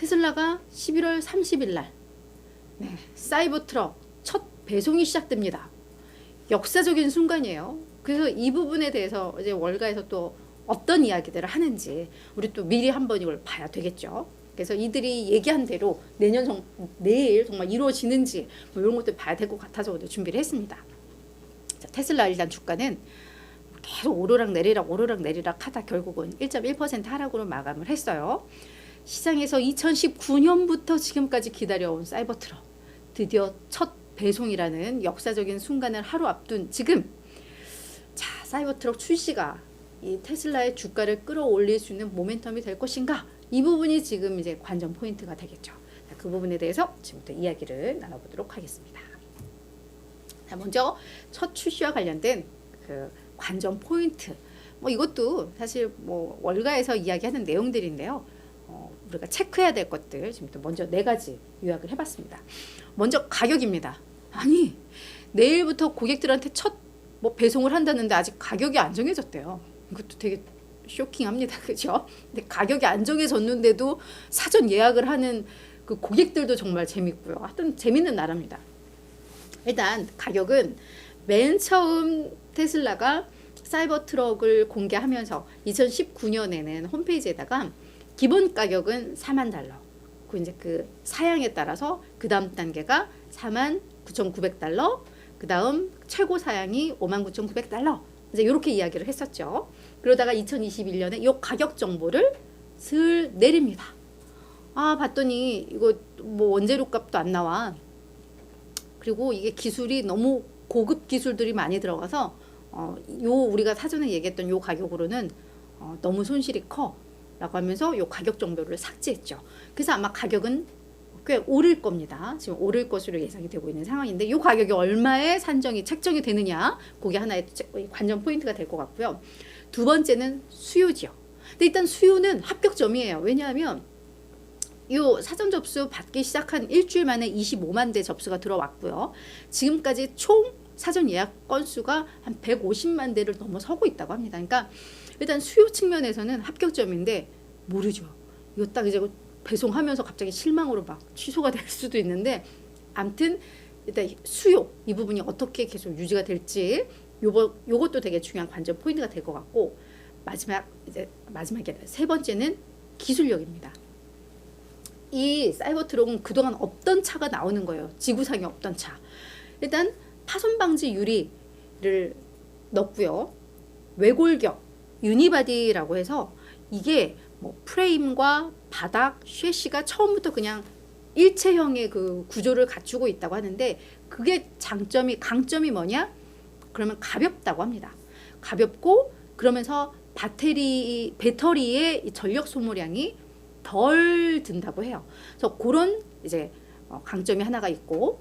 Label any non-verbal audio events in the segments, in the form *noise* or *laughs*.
테슬라가 11월 30일 날 네, 사이버 트럭 첫 배송이 시작됩니다. 역사적인 순간이에요. 그래서 이 부분에 대해서 이제 월가에서 또 어떤 이야기들을 하는지 우리 또 미리 한번 이걸 봐야 되겠죠. 그래서 이들이 얘기한 대로 내년 정, 내일 정말 이루어지는지 뭐 이런 것들 봐야 될 것 같아서 오늘 준비를 했습니다. 자, 테슬라 일단 주가는 계속 오르락 내리락 오르락 내리락 하다 결국은 1.1% 하락으로 마감을 했어요. 시장에서 2019년부터 지금까지 기다려온 사이버 트럭 드디어 첫 배송이라는 역사적인 순간을 하루 앞둔 지금 자 사이버 트럭 출시가 이 테슬라의 주가를 끌어올릴 수 있는 모멘텀이 될 것인가 이 부분이 지금 이제 관전 포인트가 되겠죠. 자, 그 부분에 대해서 지금부터 이야기를 나눠보도록 하겠습니다. 자, 먼저 첫 출시와 관련된 그 관전 포인트. 뭐 이것도 사실 뭐 월가에서 이야기하는 내용들인데요. 어, 우리가 체크해야 될 것들 지금부터 먼저 네 가지 요약을 해봤습니다. 먼저 가격입니다. 아니 내일부터 고객들한테 첫 뭐 배송을 한다는데 아직 가격이 안 정해졌대요. 이것도 되게 쇼킹합니다. *laughs* 그죠? 근데 가격이 안 정해졌는데도 사전 예약을 하는 그 고객들도 정말 재밌고요. 하여튼 재밌는 나라입니다. 일단 가격은 맨 처음 테슬라가 사이버 트럭을 공개하면서 2019년에는 홈페이지에다가 기본 가격은 4만 달러. 그 이제 그 사양에 따라서 그 다음 단계가 4만 9,900달러, 그 다음 최고 사양이 5만 9,900달러. 이제 이렇게 이야기를 했었죠. 그러다가 2021년에 이 가격 정보를 슬 내립니다. 아 봤더니 이거 뭐 원재료 값도 안 나와. 그리고 이게 기술이 너무 고급 기술들이 많이 들어가서 어, 요 우리가 사전에 얘기했던 요 가격으로는 어, 너무 손실이 커 라고 하면서 요 가격 정보를 삭제했죠. 그래서 아마 가격은 꽤 오를 겁니다. 지금 오를 것으로 예상이 되고 있는 상황인데 이 가격이 얼마에 산정이 책정이 되느냐 그게 하나의 관전 포인트가 될 것 같고요. 두 번째는 수요지요. 근데 일단 수요는 합격점이에요. 왜냐하면 요 사전 접수 받기 시작한 일주일 만에 25만 대 접수가 들어왔고요. 지금까지 총 사전 예약 건수가 한 150만 대를 넘어서고 있다고 합니다. 그러니까 일단 수요 측면에서는 합격점인데 모르죠. 이거 딱 이제 배송하면서 갑자기 실망으로 막 취소가 될 수도 있는데 암튼 일단 수요 이 부분이 어떻게 계속 유지가 될지 요거 요것도 되게 중요한 관전 포인트가 될 것 같고 마지막 이제 마지막에 세 번째는 기술력입니다. 이 사이버 트럭은 그동안 없던 차가 나오는 거예요. 지구상에 없던 차. 일단 파손 방지 유리를 넣고요. 외골격 유니바디라고 해서 이게 뭐 프레임과 바닥 쉐시가 처음부터 그냥 일체형의 그 구조를 갖추고 있다고 하는데 그게 장점이 강점이 뭐냐? 그러면 가볍다고 합니다. 가볍고 그러면서 배터리 배터리의 이 전력 소모량이 덜 든다고 해요. 그래서 그런 이제 어, 강점이 하나가 있고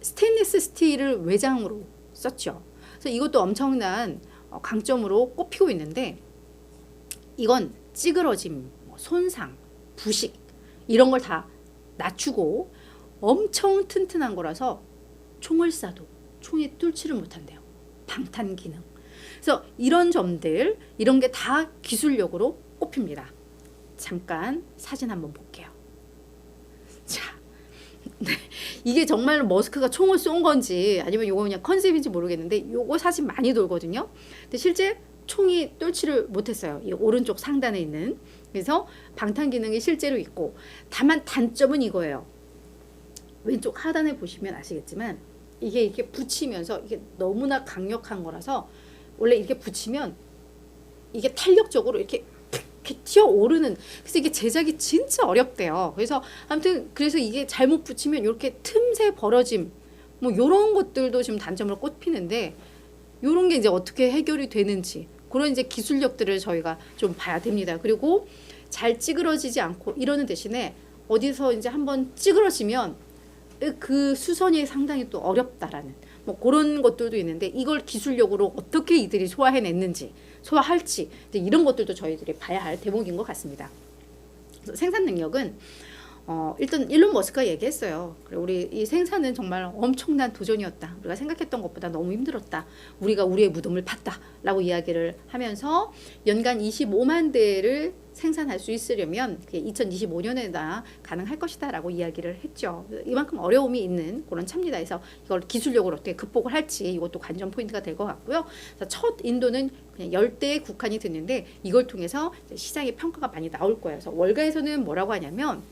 스테인리스 스틸을 외장으로 썼죠. 그래서 이것도 엄청난 어, 강점으로 꼽히고 있는데 이건 찌그러짐, 뭐 손상, 부식 이런 걸 다 낮추고 엄청 튼튼한 거라서 총을 쏴도 총이 뚫지를 못한대요. 방탄 기능. 그래서 이런 점들 이런 게 다 기술력으로 꼽힙니다. 잠깐 사진 한번 볼게요. 자, 네, 이게 정말로 머스크가 총을 쏜 건지 아니면 요거 그냥 컨셉인지 모르겠는데 요거 사진 많이 돌거든요. 근데 실제 총이 뚫지를 못했어요. 이 오른쪽 상단에 있는. 그래서 방탄 기능이 실제로 있고 다만 단점은 이거예요. 왼쪽 하단에 보시면 아시겠지만 이게 이렇게 붙이면서 이게 너무나 강력한 거라서 원래 이렇게 붙이면 이게 탄력적으로 이렇게 이렇게 튀어 오르는 그래서 이게 제작이 진짜 어렵대요. 그래서 아무튼 그래서 이게 잘못 붙이면 이렇게 틈새 벌어짐 뭐 요런 것들도 지금 단점으로 꼽히는데 요런 게 이제 어떻게 해결이 되는지 그런 이제 기술력들을 저희가 좀 봐야 됩니다. 그리고 잘 찌그러지지 않고 이러는 대신에 어디서 이제 한번 찌그러지면 그 수선이 상당히 또 어렵다라는 뭐 그런 것들도 있는데 이걸 기술력으로 어떻게 이들이 소화해냈는지 소화할지 이런 것들도 저희들이 봐야 할 대목인 것 같습니다. 생산 능력은 어, 일단 일론 머스크가 얘기했어요. 우리 이 생산은 정말 엄청난 도전이었다. 우리가 생각했던 것보다 너무 힘들었다. 우리가 우리의 무덤을 팠다라고 이야기를 하면서 연간 25만 대를 생산할 수 있으려면 그게 2025년에나 가능할 것이다라고 이야기를 했죠. 이만큼 어려움이 있는 그런 차입니다. 그래서 이걸 기술력으로 어떻게 극복을 할지 이것도 관전 포인트가 될 것 같고요. 첫 인도는 그냥 열대에 국한이 됐는데 이걸 통해서 시장의 평가가 많이 나올 거예요. 그래서 월가에서는 뭐라고 하냐면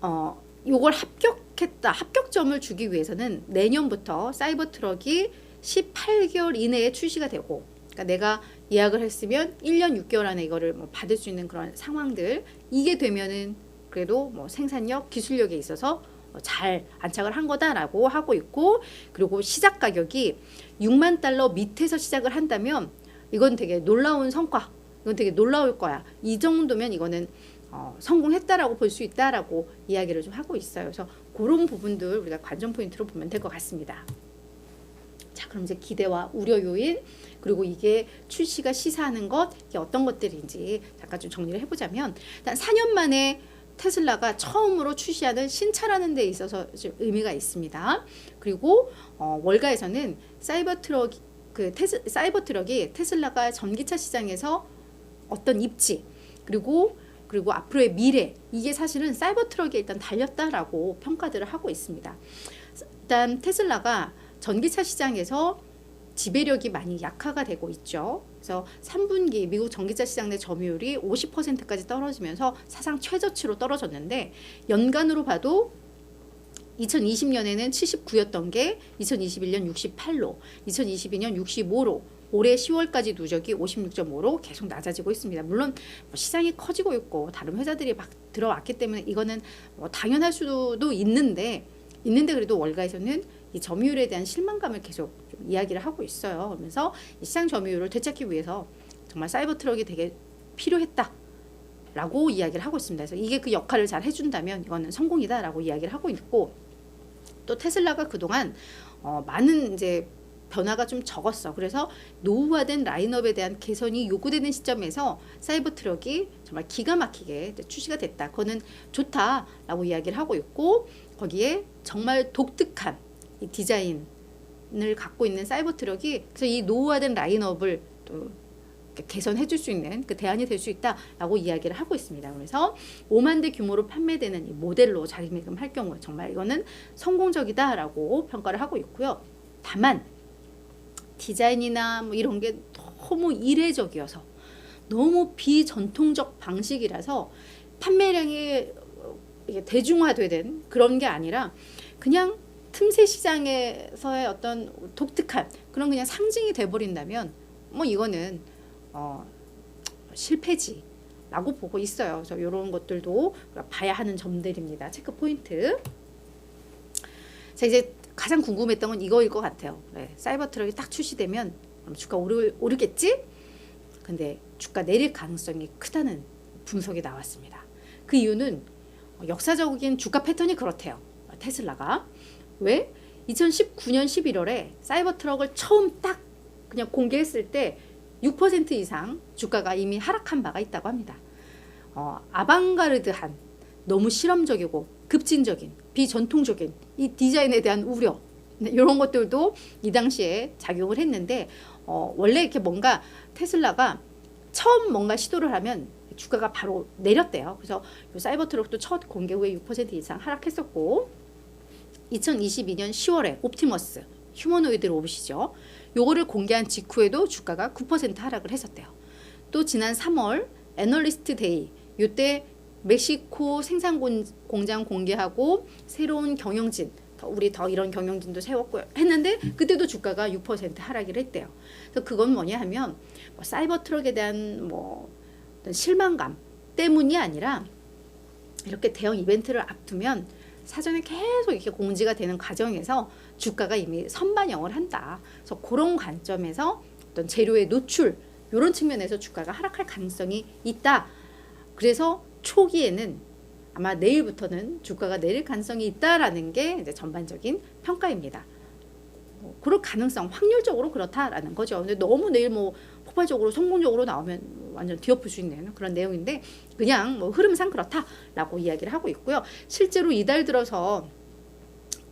어, 요걸 합격했다. 합격점을 주기 위해서는 내년부터 사이버 트럭이 18개월 이내에 출시가 되고 그러니까 내가 예약을 했으면 1년 6개월 안에 이거를 뭐 받을 수 있는 그런 상황들 이게 되면은 그래도 뭐 생산력, 기술력에 있어서 어, 잘 안착을 한 거다라고 하고 있고 그리고 시작 가격이 6만 달러 밑에서 시작을 한다면 이건 되게 놀라운 성과. 이건 되게 놀라울 거야. 이 정도면 이거는 어, 성공했다라고 볼 수 있다라고 이야기를 좀 하고 있어요. 그래서 그런 부분들 우리가 관전 포인트로 보면 될 것 같습니다. 자, 그럼 이제 기대와 우려 요인 그리고 이게 출시가 시사하는 것 이게 어떤 것들인지 잠깐 좀 정리를 해보자면 일단 4년 만에 테슬라가 처음으로 출시하는 신차라는 데 있어서 좀 의미가 있습니다. 그리고 어, 월가에서는 사이버 트럭 그 테스, 사이버 트럭이 테슬라가 전기차 시장에서 어떤 입지 그리고 그리고 앞으로의 미래 이게 사실은 사이버 트럭에 일단 달렸다라고 평가들을 하고 있습니다. 일단 테슬라가 전기차 시장에서 지배력이 많이 약화가 되고 있죠. 그래서 3분기 미국 전기차 시장 내 점유율이 50%까지 떨어지면서 사상 최저치로 떨어졌는데 연간으로 봐도 2020년에는 79였던 게 2021년 68로, 2022년 65로, 올해 10월까지 누적이 56.5로 계속 낮아지고 있습니다. 물론 뭐 시장이 커지고 있고 다른 회사들이 막 들어왔기 때문에 이거는 뭐 당연할 수도 있는데 있는데 그래도 월가에서는 이 점유율에 대한 실망감을 계속 좀 이야기를 하고 있어요. 그러면서 이 시장 점유율을 되찾기 위해서 정말 사이버 트럭이 되게 필요했다. 라고 이야기를 하고 있습니다. 그래서 이게 그 역할을 잘 해준다면 이거는 성공이다라고 이야기를 하고 있고 또 테슬라가 그동안 어, 많은 이제 변화가 좀 적었어. 그래서 노후화된 라인업에 대한 개선이 요구되는 시점에서 사이버 트럭이 정말 기가 막히게 출시가 됐다. 그거는 좋다라고 이야기를 하고 있고 거기에 정말 독특한 이 디자인을 갖고 있는 사이버 트럭이 그래서 이 노후화된 라인업을 또 개선해 줄 수 있는 그 대안이 될 수 있다라고 이야기를 하고 있습니다. 그래서 5만 대 규모로 판매되는 이 모델로 자리매김할 경우 정말 이거는 성공적이다라고 평가를 하고 있고요. 다만 디자인이나 뭐 이런 게 너무 이례적이어서 너무 비전통적 방식이라서 판매량이 이게 대중화되는 그런 게 아니라 그냥 틈새 시장에서의 어떤 독특한 그런 그냥 상징이 돼버린다면 뭐 이거는 어 실패지 라고 보고 있어요. 그래서 이런 것들도 봐야 하는 점들입니다. 체크 포인트. 자 이제 가장 궁금했던 건 이거일 것 같아요. 네, 사이버 트럭이 딱 출시되면 주가 오르, 오르겠지? 근데 주가 내릴 가능성이 크다는 분석이 나왔습니다. 그 이유는 역사적인 주가 패턴이 그렇대요. 테슬라가. 왜? 2019년 11월에 사이버 트럭을 처음 딱 그냥 공개했을 때 6% 이상 주가가 이미 하락한 바가 있다고 합니다. 어, 아방가르드한 너무 실험적이고 급진적인 비전통적인 이 디자인에 대한 우려 네, 이런 것들도 이 당시에 작용을 했는데 어, 원래 이렇게 뭔가 테슬라가 처음 뭔가 시도를 하면 주가가 바로 내렸대요. 그래서 사이버 트럭도 첫 공개 후에 6% 이상 하락했었고 2022년 10월에 옵티머스 휴머노이드 로봇이죠. 요거를 공개한 직후에도 주가가 9% 하락을 했었대요. 또 지난 3월 애널리스트 데이 요때 멕시코 생산 공장 공개하고 새로운 경영진 우리 더 이런 경영진도 세웠고 했는데 그때도 주가가 6% 하락을 했대요. 그래서 그건 뭐냐 하면 뭐 사이버 트럭에 대한 뭐 어떤 실망감 때문이 아니라 이렇게 대형 이벤트를 앞두면 사전에 계속 이렇게 공지가 되는 과정에서 주가가 이미 선반영을 한다. 그래서 그런 관점에서 어떤 재료의 노출 이런 측면에서 주가가 하락할 가능성이 있다. 그래서 초기에는 아마 내일부터는 주가가 내릴 가능성이 있다라는 게 이제 전반적인 평가입니다. 뭐 그럴 가능성 확률적으로 그렇다라는 거죠. 근데 너무 내일 뭐 폭발적으로 성공적으로 나오면 완전 뒤엎을 수 있는 그런 내용인데 그냥 뭐 흐름상 그렇다라고 이야기를 하고 있고요. 실제로 이달 들어서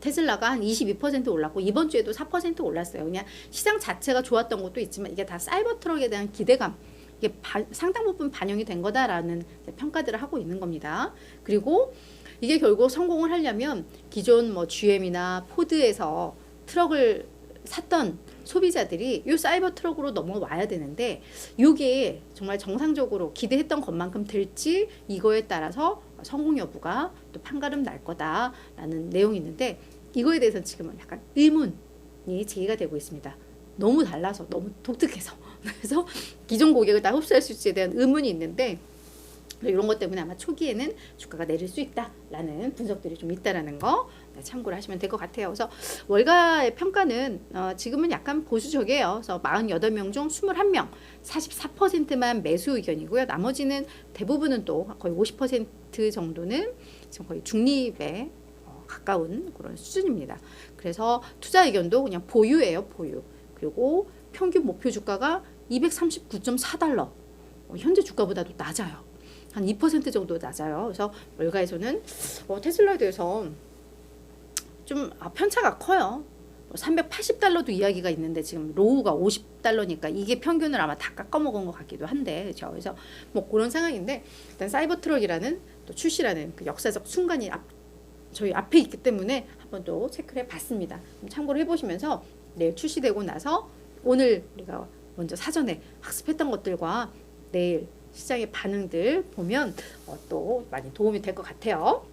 테슬라가 한 22% 올랐고 이번 주에도 4% 올랐어요. 그냥 시장 자체가 좋았던 것도 있지만 이게 다 사이버 트럭에 대한 기대감 이게 바- 상당 부분 반영이 된 거다라는 평가들을 하고 있는 겁니다. 그리고 이게 결국 성공을 하려면 기존 뭐 GM이나 포드에서 트럭을 샀던 소비자들이 이 사이버 트럭으로 넘어와야 되는데 이게 정말 정상적으로 기대했던 것만큼 될지 이거에 따라서 성공 여부가 또 판가름 날 거다라는 내용이 있는데 이거에 대해서 지금은 약간 의문이 제기가 되고 있습니다. 너무 달라서 너무 독특해서 그래서 기존 고객을 다 흡수할 수 있지에 대한 의문이 있는데 이런 것 때문에 아마 초기에는 주가가 내릴 수 있다라는 분석들이 좀 있다라는 거 네, 참고를 하시면 될 것 같아요. 그래서 월가의 평가는 어, 지금은 약간 보수적이에요. 그래서 48명 중 21명, 44%만 매수 의견이고요. 나머지는 대부분은 또 거의 50% 정도는 지금 거의 중립에 어, 가까운 그런 수준입니다. 그래서 투자 의견도 그냥 보유예요, 보유. 그리고 평균 목표 주가가 239.4달러. 어, 현재 주가보다도 낮아요. 한 2% 정도 낮아요. 그래서 월가에서는 어, 테슬라에 대해서 좀 아, 편차가 커요. 380달러도 이야기가 있는데 지금 로우가 50달러니까 이게 평균을 아마 다 깎아먹은 것 같기도 한데 그렇죠. 그래서 뭐 그런 상황인데 일단 사이버 트럭이라는 또 출시라는 그 역사적 순간이 앞, 저희 앞에 있기 때문에 한번 또 체크를 해봤습니다. 좀 참고를 해보시면서 내일 출시되고 나서 오늘 우리가 먼저 사전에 학습했던 것들과 내일 시장의 반응들 보면 어, 또 많이 도움이 될 것 같아요.